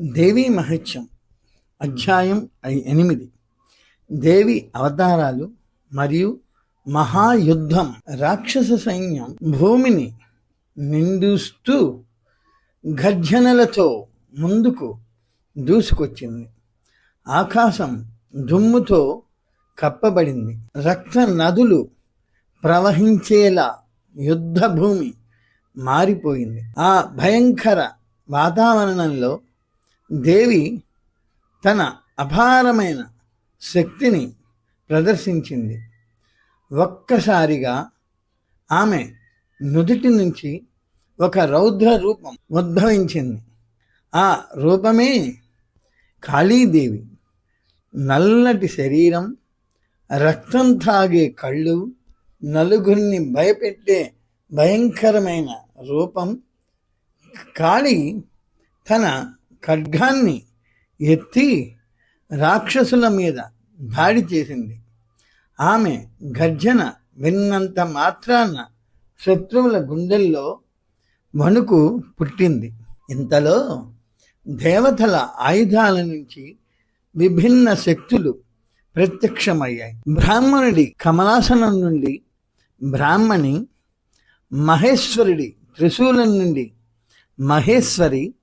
దేవీ మహత్యం అధ్యాయం ఎనిమిది. దేవి అవతారాలు మరియు మహాయుద్ధం రాక్షస సైన్యం భూమిని నిండుస్తూ గర్జనలతో ముందుకు దూసుకొచ్చింది. ఆకాశం దుమ్ముతో కప్పబడింది. రక్త నదులు ప్రవహించేలా యుద్ధ భూమి మారిపోయింది. ఆ భయంకర వాతావరణంలో దేవి తన అపారమైన శక్తిని ప్రదర్శించింది. ఒక్కసారిగా ఆమె నుదుటి నుంచి ఒక రౌద్ర రూపం ఉద్భవించింది. ఆ రూపమే కాళీదేవి. నల్లటి శరీరం రక్తం తాగే కళ్ళు నలుగురిని భయపెట్టే భయంకరమైన రూపం. కాళీ తన ఖడ్గాన్ని ఎత్తి రాక్షసుల మీద దాడి చేసింది. ఆమె గర్జన విన్నంత మాత్రాన శత్రువుల గుండెల్లో వణుకు పుట్టింది. ఇంతలో దేవతల ఆయుధాల నుంచి విభిన్న శక్తులు ప్రత్యక్షమయ్యాయి. బ్రాహ్మణుడి కమలాసనం నుండి బ్రాహ్మణి మహేశ్వరుడి త్రిశూలం నుండి మహేశ్వరి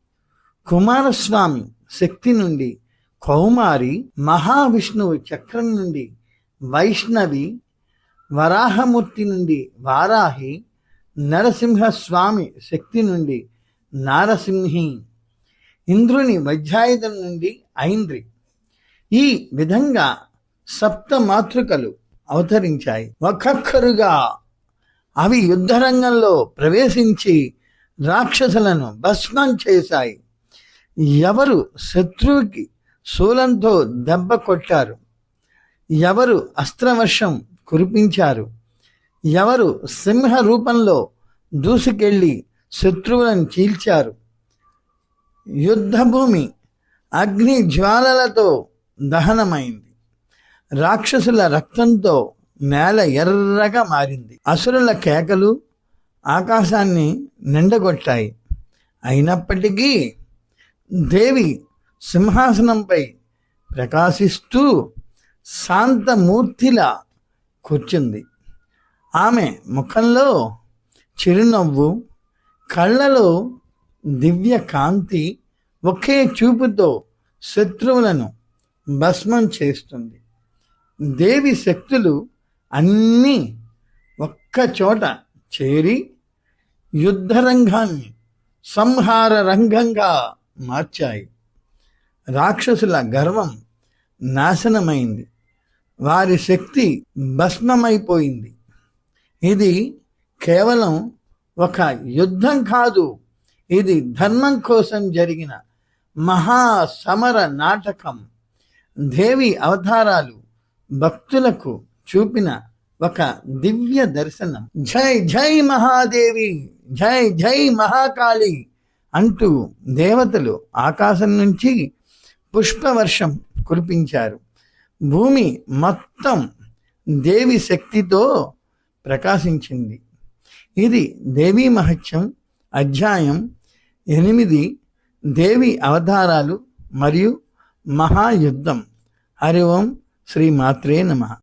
కుమారస్వామి శక్తి నుండి కౌమారి మహావిష్ణువు చక్రం నుండి వైష్ణవి వరాహమూర్తి నుండి వారాహి నరసింహస్వామి శక్తి నుండి నారసింహి ఇంద్రుని వజ్రాయుధం నుండి ఐంద్రి. ఈ విధంగా సప్త మాతృకలు అవతరించాయి. ఒక్కొక్కరుగా అవి యుద్ధరంగంలో ప్రవేశించి రాక్షసులను భస్మం చేశాయి. ఎవరు శత్రువుకి శూలంతో దెబ్బ కొట్టారు? ఎవరు అస్త్రవర్షం కురిపించారు? ఎవరు సింహ రూపంలో దూసుకెళ్ళి శత్రువులను చీల్చారు? యుద్ధభూమి అగ్ని జ్వాలలతో దహనమైంది. రాక్షసుల రక్తంతో నేల ఎర్రగా మారింది. అసురుల కేకలు ఆకాశాన్ని నిండగొట్టాయి. అయినప్పటికీ దేవి సింహాసనంపై ప్రకాశిస్తూ శాంతమూర్తిలా కూర్చుంది. ఆమె ముఖంలో చిరునవ్వు కళ్ళలో దివ్య కాంతి ఒకే చూపుతో శత్రువులను భస్మం చేస్తుంది. దేవి శక్తులు అన్నీ ఒక్క చోట చేరి యుద్ధరంగాన్ని సంహార రంగంగా మార్చాయి. రాక్షసుల గర్వం నాశనమైంది. వారి శక్తి భస్మమైపోయింది. ఇది కేవలం ఒక యుద్ధం కాదు ఇది ధర్మం కోసం జరిగిన మహాసమర నాటకం. దేవి అవతారాలు భక్తులకు చూపిన ఒక దివ్య దర్శనం. జై జై మహాదేవి జై జై మహాకాళి. అంటూ దేవతలు ఆకాశం నుంచి పుష్పవర్షం కురిపించారు. భూమి మొత్తం దేవి శక్తితో ప్రకాశించింది. ఇది దేవీ మహత్యం అధ్యాయం ఎనిమిది దేవి అవతారాలు మరియు మహాయుద్ధం. హరి ఓం శ్రీ మాత్రే నమః.